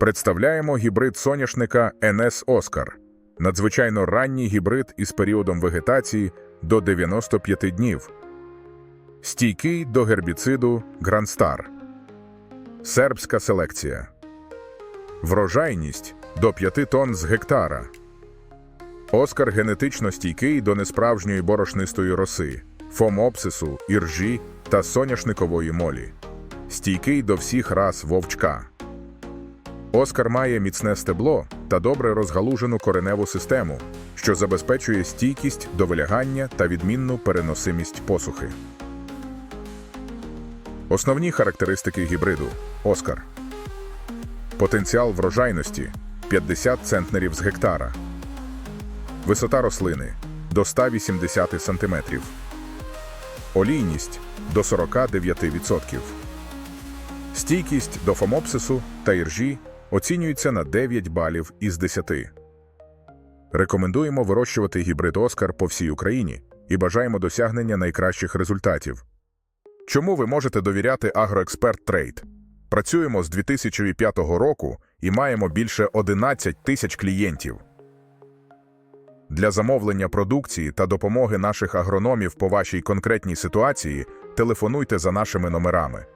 Представляємо гібрид соняшника NS Оскар. Надзвичайно ранній гібрид із періодом вегетації до 95 днів. Стійкий до гербіциду Грандстар. Сербська селекція. Врожайність до 5 тонн з гектара. Оскар генетично стійкий до несправжньої борошнистої роси, фомопсису, іржі та соняшникової молі. Стійкий до всіх рас вовчка. Оскар має міцне стебло та добре розгалужену кореневу систему, що забезпечує стійкість до вилягання та відмінну переносимість посухи. Основні характеристики гібриду Оскар. Потенціал врожайності 50 центнерів з гектара. Висота рослини до 180 см. Олійність до 49%. Стійкість до фомопсису та іржі оцінюється на 9 балів із 10. Рекомендуємо вирощувати гібрид Оскар по всій Україні і бажаємо досягнення найкращих результатів. Чому ви можете довіряти Агроексперт Трейд? Працюємо з 2005 року і маємо більше 11 тисяч клієнтів. Для замовлення продукції та допомоги наших агрономів по вашій конкретній ситуації телефонуйте за нашими номерами